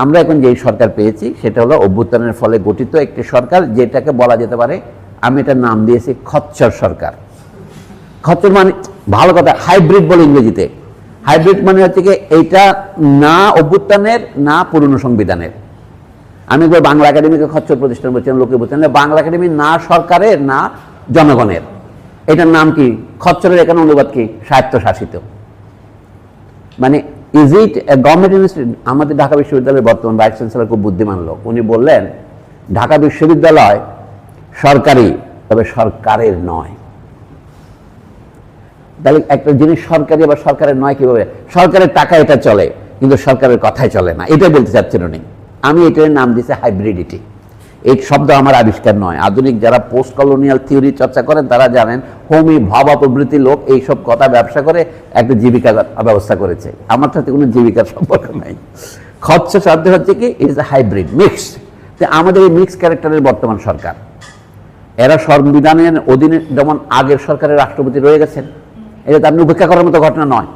আমরা এখন যেই সরকার পেয়েছি, সেটা হলো অভ্যুত্থানের ফলে গঠিত একটি সরকার, যেটাকে বলা যেতে পারে, আমি এটার নাম দিয়েছি খচ্চর সরকার। খচ্চর মানে ভালো কথা, হাইব্রিড বলে ইংরেজিতে। হাইব্রিড মানে হচ্ছে কি, এইটা না অভ্যুত্থানের, না পুরনো সংবিধানের। আমি একবার বাংলা একাডেমিকে খচ্চর প্রতিষ্ঠান বলছিলাম, লোকে বলছেন বাংলা একাডেমি না সরকারের, না জনগণের। এটার নাম কি? খচ্চরের এখানে অনুবাদ কি? স্বায়ত্তশাসিত। মানে ইজ ইট গভর্নমেন্ট ইনস্টিটিউট আমাদের ঢাকা বিশ্ববিদ্যালয়ের বর্তমান ভাইস চ্যান্সেলর খুব বুদ্ধিমান লোক। উনি বললেন, ঢাকা বিশ্ববিদ্যালয় সরকারি, তবে সরকারের নয়। তাহলে একটা জিনিস সরকারি আবার সরকারের নয় কীভাবে? সরকারের টাকা এটা চলে, কিন্তু সরকারের কথাই চলে না। এটাই বলতে চাচ্ছেন উনি। আমি এটার নাম দিয়েছি হাইব্রিডিটি এই শব্দ আমার আবিষ্কার নয়। আধুনিক যারা পোস্ট কলোনিয়াল থিওরি চর্চা করেন, তারা জানেন হোমি ভাবা প্রভৃতি লোক এইসব কথা ব্যবসা করে একটা জীবিকা ব্যবস্থা করেছে। আমার সাথে কোনো জীবিকার সম্পর্ক নাই। খচ্ছ শব্দ হচ্ছে কি? ইজ এ হাইব্রিড মিক্সড আমাদের এই মিক্স ক্যারেক্টারের বর্তমান সরকার। এরা সংবিধানের অধীনে যেমন আগের সরকারের রাষ্ট্রপতি রয়ে গেছেন, এটা তো আপনি উপেক্ষা করার মতো ঘটনা নয়।